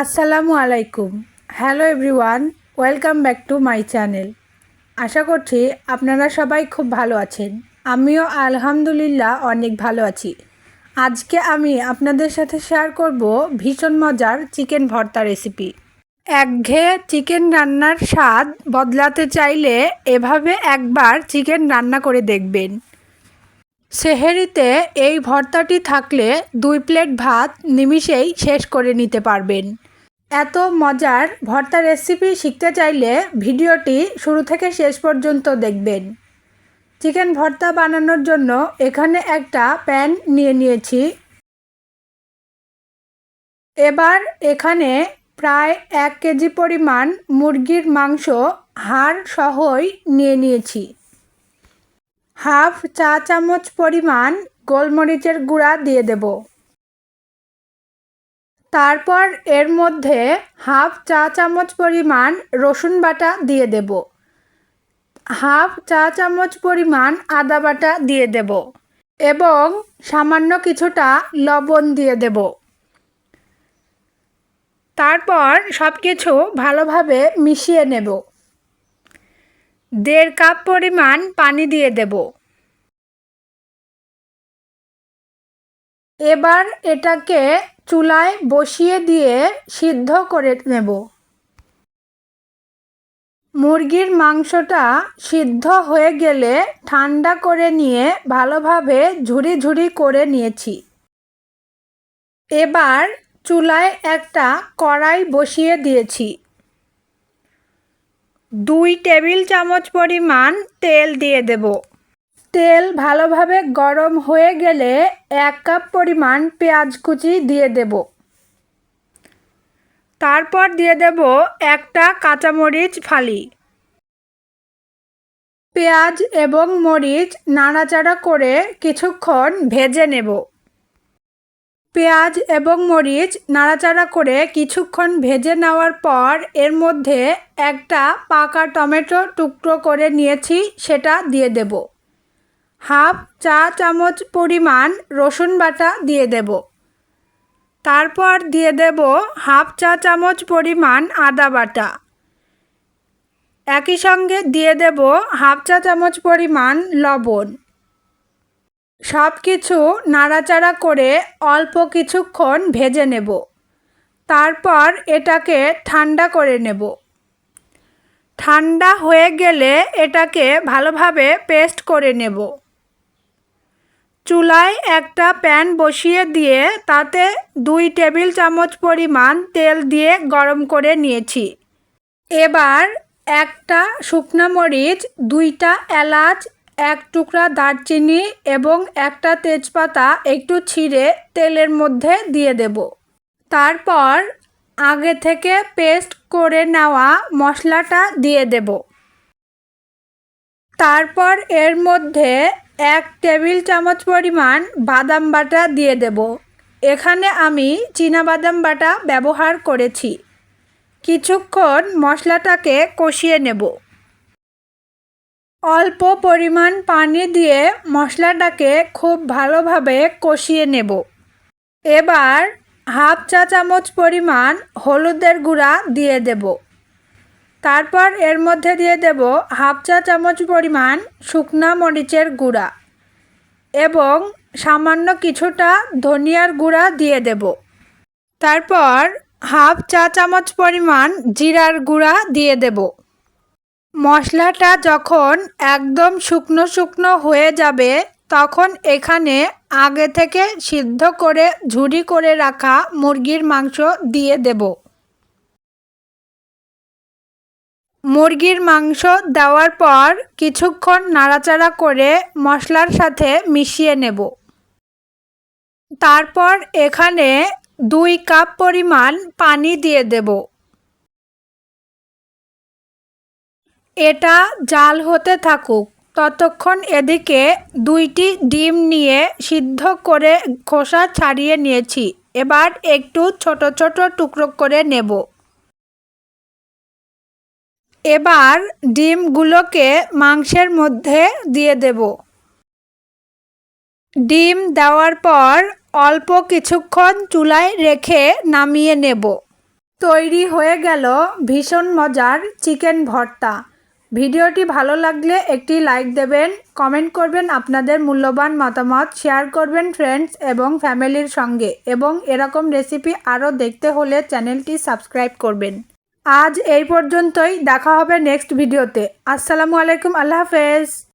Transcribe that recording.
আসসালামু আলাইকুম। Hello everyone welcome back to my channel আশা করছি আপনারা সবাই খুব ভালো আছেন। আমিও আলহামদুলিল্লাহ অনেক ভালো আছি। আজকে আমি আপনাদের সাথে শেয়ার করব ভীষণ মজার চিকেন ভর্তা রেসিপি একঘেয়ে চিকেন রান্নার স্বাদ বদলাতে চাইলে এভাবে একবার চিকেন রান্না করে দেখবেন। সেহেরিতে এই ভর্তাটি থাকলে দুই প্লেট ভাত নিমিষেই শেষ করে নিতে পারবেন। এত মজার ভর্তা রেসিপি শিখতে চাইলে ভিডিওটি শুরু থেকে শেষ পর্যন্ত দেখবেন। চিকেন ভর্তা বানানোর জন্য এখানে একটা প্যান নিয়ে নিয়েছি। এবার এখানে প্রায় এক কেজি পরিমাণ মুরগির মাংস, হাড় সহই নিয়ে নিয়েছি। হাফ চা চামচ পরিমাণ গোলমরিচের গুঁড়া দিয়ে দেব। তারপর এর মধ্যে হাফ চা চামচ পরিমাণ রসুন বাটা দিয়ে দেব। হাফ চা চামচ পরিমাণ আদা বাটা দিয়ে দেব এবং সামান্য কিছুটা লবণ দিয়ে দেব। তারপর সব কিছু ভালোভাবে মিশিয়ে নেব। দেড় কাপ পরিমাণ পানি দিয়ে দেব। এবার এটাকে চুলায় বসিয়ে দিয়ে সিদ্ধ করে নেব। মুরগির মাংসটা সিদ্ধ হয়ে গেলে ঠান্ডা করে নিয়ে ভালোভাবে ঝুড়ি ঝুড়ি করে নিয়েছি। এবার চুলায় একটা কড়াই বসিয়ে দিয়েছি। দুই টেবিল চামচ পরিমাণ তেল দিয়ে দেব। তেল ভালোভাবে গরম হয়ে গেলে এক কাপ পরিমাণ পেঁয়াজ কুচি দিয়ে দেব। তারপর দিয়ে দেব একটা কাঁচামরিচ ফালি। পেঁয়াজ এবং মরিচ নাড়াচাড়া করে কিছুক্ষণ ভেজে নেব। পেঁয়াজ এবং মরিচ নাড়াচাড়া করে কিছুক্ষণ ভেজে নেওয়ার পর এর মধ্যে একটা পাকা টমেটো টুকরো করে নিয়েছি, সেটা দিয়ে দেব। হাফ চা চামচ পরিমাণ রসুন বাটা দিয়ে দেব। তারপর দিয়ে দেব হাফ চা চামচ পরিমাণ আদা বাটা। একই সঙ্গে দিয়ে দেব হাফ চা চামচ পরিমাণ লবণ। সব কিছু নাড়াচাড়া করে অল্প কিছুক্ষণ ভেজে নেব। তারপর এটাকে ঠান্ডা করে নেব। ঠান্ডা হয়ে গেলে এটাকে ভালোভাবে পেস্ট করে নেব। চুলায় একটা প্যান বসিয়ে দিয়ে তাতে দুই টেবিল চামচ পরিমাণ তেল দিয়ে গরম করে নিয়েছি। এবার একটা শুকনো মরিচ, দুইটা এলাচ, এক টুকরা দারচিনি এবং একটা তেজপাতা একটু ছিঁড়ে তেলের মধ্যে দিয়ে দেব। তারপর আগে থেকে পেস্ট করে নেওয়া মশলাটা দিয়ে দেব। তারপর এর মধ্যে এক টেবিল চামচ পরিমাণ বাদাম বাটা দিয়ে দেব। এখানে আমি বাদাম বাটা ব্যবহার করেছি। কিছুক্ষণ মশলাটাকে কষিয়ে নেব। অল্প পরিমাণ পানি দিয়ে মশলাটাকে খুব ভালোভাবে কষিয়ে নেব। এবার হাফ চা চামচ পরিমাণ হলুদের গুঁড়া দিয়ে দেব। তারপর এর মধ্যে দিয়ে দেব হাফ চা চামচ পরিমাণ শুকনা মরিচের গুঁড়া এবং সামান্য কিছুটা ধনিয়ার গুঁড়া দিয়ে দেব। তারপর হাফ চা চামচ পরিমাণ জিরার গুঁড়া দিয়ে দেব। মশলাটা যখন একদম শুকনো শুকনো হয়ে যাবে, তখন এখানে আগে থেকে সিদ্ধ করে ঝুড়ি করে রাখা মুরগির মাংস দিয়ে দেব। মুরগির মাংস দেওয়ার পর কিছুক্ষণ নাড়াচাড়া করে মশলার সাথে মিশিয়ে নেব। তারপর এখানে দুই কাপ পরিমাণ পানি দিয়ে দেব। এটা জাল হতে থাকুক। ততক্ষণ এদিকে দুইটি ডিম নিয়ে সিদ্ধ করে খোসা ছাড়িয়ে নিয়েছি। এবার একটু ছোট ছোট টুকরো করে নেব। এবার ডিমগুলোকে মাংসের মধ্যে দিয়ে দেব। ডিম দেওয়ার পর অল্প কিছুক্ষণ চুলায় রেখে নামিয়ে নেব। তৈরি হয়ে গেল ভীষণ মজার চিকেন ভর্তা। ভিডিওটি ভালো লাগলে একটি লাইক দেবেন, কমেন্ট করবেন আপনাদের মূল্যবান মতামত, শেয়ার করবেন ফ্রেন্ডস এবং ফ্যামিলির সঙ্গে এবং এরকম রেসিপি আরও দেখতে হলে চ্যানেলটি সাবস্ক্রাইব করবেন। আজ এই পর্যন্তই দেখা হবে নেক্সট ভিডিওতে আসসালামু আলাইকুম আল্লাহ হাফেজ।